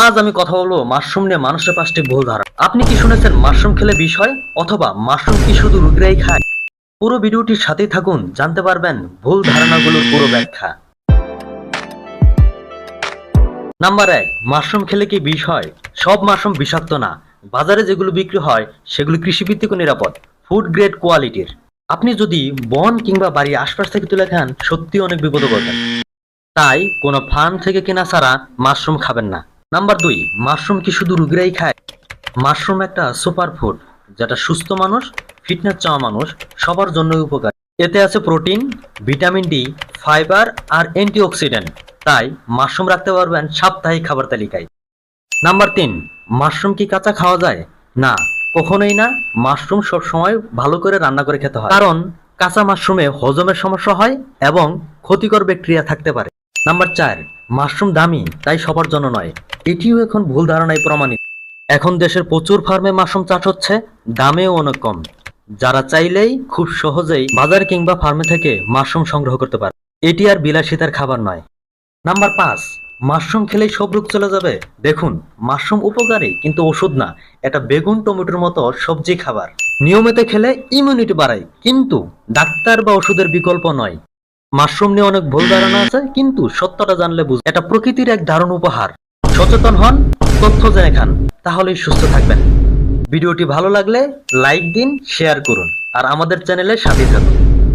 আজ আমি কথা বলব মাশরুম নিয়ে মানুষের পাঁচটি ভুল ধারণা আপনি কি শুনেছেন মাশরুম খেলে বিষয় অথবা মাশরুম কি শুধু রোগীরাই খায়? পুরো ভিডিওটির সাথেই থাকুন, জানতে পারবেন ভুল ধারণাগুলোর পুরো ব্যাখ্যা। নাম্বার এক, মাশরুম খেলে কি বিষ হয়? সব মাশরুম বিষাক্ত না। বাজারে যেগুলো বিক্রি হয়, সেগুলো কৃষিভিত্তিক নিরাপদ ফুড গ্রেড কোয়ালিটির আপনি যদি বন কিংবা বাড়ির আশপাশ থেকে তুলে খান সত্যি অনেক বিপদ করবেন তাই কোনো ফার্ম থেকে কেনা ছাড়া মাশরুম খাবেন না। নাম্বার দুই, মাশরুম কি শুধু রুগীরাই খায়? মাশরুম একটা সুপার ফুড, যেটা সুস্থ মানুষ, ফিটনেস চাওয়া মানুষ, সবার জন্যই উপকার। এতে আছে প্রোটিন, ভিটামিন ডি, ফাইবার আর অ্যান্টিঅক্সিডেন্ট। তাই মাশরুম রাখতে পারবেন সাপ্তাহিক খাবার তালিকায়। নাম্বার তিন, মাশরুম কি কাঁচা খাওয়া যায়? না, কখনোই না। মাশরুম সবসময় ভালো করে রান্না করে খেতে হয়। কারণ কাঁচা মাশরুমে হজমের সমস্যা হয় এবং ক্ষতিকর ব্যাকটেরিয়া থাকতে পারে। নাম্বার চার, মাশরুম দামি, তাই সবার জন্য নয়। এটিও এখন ভুল ধারণায় প্রমাণিত। এখন দেশের প্রচুর ফার্মে মাশরুম চাষ হচ্ছে, দামেও অনেক কম। যারা চাইলেই খুব সহজেই বাজার কিংবা ফার্মে থেকে মাশরুম সংগ্রহ করতে পারে। এটি আর বিলাসিতার খাবার নয়। নাম্বার পাঁচ, মাশরুম খেলেই সব রোগ চলে যাবে। দেখুন, মাশরুম উপকারী, কিন্তু ওষুধ না। এটা বেগুন, টমেটোর মতো সবজি খাবার। নিয়মিত খেলে ইমিউনিটি বাড়ায়, কিন্তু ডাক্তার বা ওষুধের বিকল্প নয়। মাশরুম নিয়ে অনেক ভুল ধারণা আছে, কিন্তু সত্যটা জানলে বুঝ এটা প্রকৃতির এক দারুণ উপহার। সচেতন হন, তথ্য জেনে খান, তাহলেই সুস্থ থাকবেন। ভিডিওটি ভালো লাগলে লাইক দিন, শেয়ার করুন, আর আমাদের চ্যানেলে সাথে থাকুন।